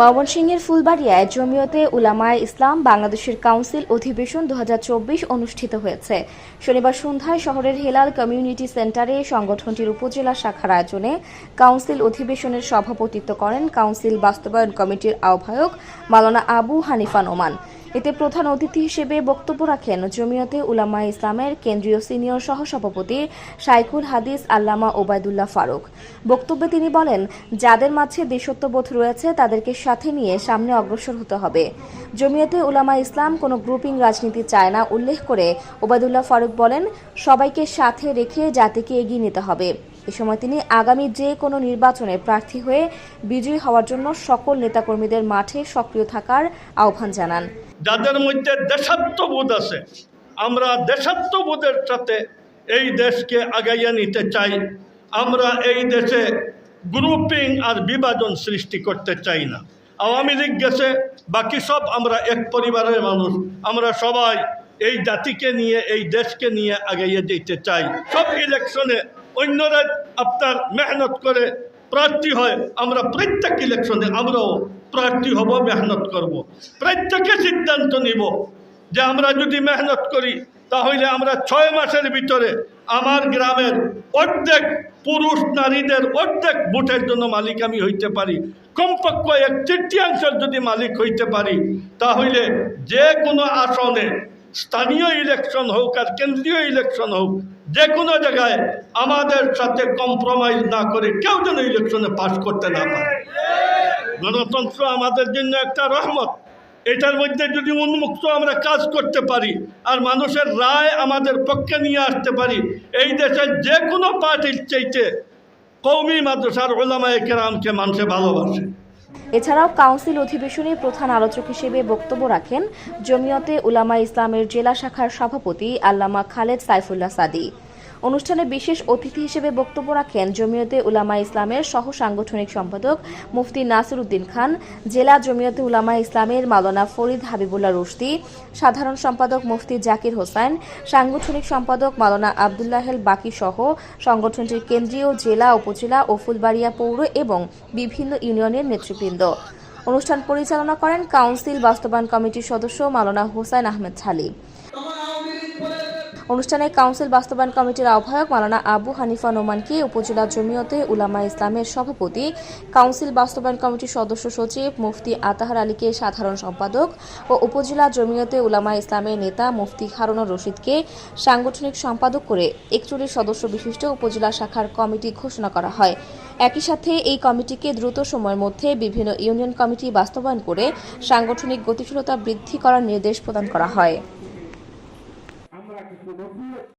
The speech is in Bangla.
ময়মনসিংহের ফুলবাড়িয়ায় জমিয়তে উলামায় ইসলাম বাংলাদেশের কাউন্সিল অধিবেশন দু হাজার চব্বিশ অনুষ্ঠিত হয়েছে। শনিবার সন্ধ্যায় শহরের হেলাল কমিউনিটি সেন্টারে সংগঠনটির উপজেলা শাখার আয়োজনে কাউন্সিল অধিবেশনের সভাপতিত্ব করেন কাউন্সিল বাস্তবায়ন কমিটির আহ্বায়ক মালানা আবু হানিফা নোমান। এতে প্রধান অতিথি হিসেবে বক্তব্য রাখেন জমিয়তে উলামা ইসলামের কেন্দ্রীয় সিনিয়র সহসভাপতি শাইখুল হাদিস আল্লামা ওবায়দুল্লাহ ফারুক। বক্তব্যে তিনি বলেন, যাদের মাঝে দেশত্ববোধ রয়েছে, তাদেরকে সাথে নিয়ে সামনে অগ্রসর হতে হবে। জমিয়তে উলামা ইসলাম কোনো গ্রুপিং রাজনীতি চায় না, উল্লেখ করে ওবায়দুল্লাহ ফারুক বলেন, সবাইকে সাথে রেখে জাতিকে এগিয়ে নিতে হবে। এ সময় তিনি আগামী যে কোনো নির্বাচনে প্রার্থী হয়ে বিজয়ী হওয়ার জন্য সকল নেতাকর্মীদের মাঠে সক্রিয় থাকার আহ্বান জানান। যাদের মধ্যে দেশাত্মবোধ আছে, আমরা দেশাত্মবোধের সাথে এই দেশকে আগাইয়া নিতে চাই। আমরা এই দেশে গ্রুপিং আর বিভাজন সৃষ্টি করতে চাই না। আওয়ামী লীগ গেছে, বাকি সব আমরা এক পরিবারের মানুষ। আমরা সবাই এই জাতিকে নিয়ে, এই দেশকে নিয়ে আগাইয়ে যেতে চাই। সব ইলেকশনে অন্যরা আপনার মেহনত করে প্রার্থী হয়, আমরা প্রত্যেক ইলেকশনে আমরাও প্রার্থী হব, মেহনত করব। প্রত্যেকে সিদ্ধান্ত নিব যে আমরা যদি মেহনত করি, তাহলে আমরা ছয় মাসের ভিতরে আমার গ্রামের অর্ধেক পুরুষ নারীদের অর্ধেক ভোটের জন্য মালিক আমি হইতে পারি কমপক্ষে এক তৃতীয়াংশের যদি মালিক হইতে পারি, তাহলে যে কোনো আসনে স্থানীয় ইলেকশন হোক আর কেন্দ্রীয় ইলেকশন হোক, যে কোনো জায়গায় আমাদের সাথে কম্প্রোমাইজ না করে কেউ যেন ইলেকশনে পাশ করতে না পারে। গণতন্ত্র আমাদের জন্য একটা রহমত। এটার মধ্যে যদি উন্মুক্ত আমরা কাজ করতে পারি আর মানুষের রায় আমাদের পক্ষে নিয়ে আসতে পারি, এই দেশের যে কোনো পার্টির চাইতে কৌমি মাদ্রাসার ওলামায় কেরামকে মানুষে ভালোবাসে। এছাড়াও কাউন্সিল অধিবেশনে প্রধান আলোচক হিসেবে বক্তব্য রাখেন জমিয়তে উলামা ইসলামের জেলা শাখার সভাপতি আল্লামা খালেদ সাইফুল্লাহ সাদি। অনুষ্ঠানে বিশেষ অতিথি হিসেবে বক্তব্য রাখেন জমিয়তে উলামা ইসলামের সহ সাংগঠনিক সম্পাদক মুফতি নাসির উদ্দিন খান, জেলা জমিয়তে উলামা ইসলামের মাওলানা ফরিদ হাবিবুল্লাহ রুশদি, সাধারণ সম্পাদক মুফতি জাকির হোসেন, সাংগঠনিক সম্পাদক মাওলানা আবদুল্লাহেল বাকি সহ সংগঠনটির কেন্দ্রীয় জেলা, উপজেলা ও ফুলবাড়িয়া পৌর এবং বিভিন্ন ইউনিয়নের নেতৃবৃন্দ। অনুষ্ঠান পরিচালনা করেন কাউন্সিল বাস্তবায়ন কমিটির সদস্য মাওলানা হোসাইন আহমেদ ছালি। অনুষ্ঠানে কাউন্সিল বাস্তবায়ন কমিটির আহ্বায়ক মালানা আবু হানিফা নোমানকে উপজেলা জমিয়তে উলামা ইসলামের সভাপতি, কাউন্সিল বাস্তবায়ন কমিটির সদস্য সচিব মুফতি আতাহার আলীকে সাধারণ সম্পাদক ও উপজেলা জমিয়তে উলামা ইসলামের নেতা মুফতি হারুনুর রশিদকে সাংগঠনিক সম্পাদক করে একচল্লিশ সদস্য বিশিষ্ট উপজেলা শাখার কমিটি ঘোষণা করা হয়। একই সাথে এই কমিটিকে দ্রুত সময়ের মধ্যে বিভিন্ন ইউনিয়ন কমিটি বাস্তবায়ন করে সাংগঠনিক গতিশীলতা বৃদ্ধি করার নির্দেশ প্রদান করা হয়। aqui que não via.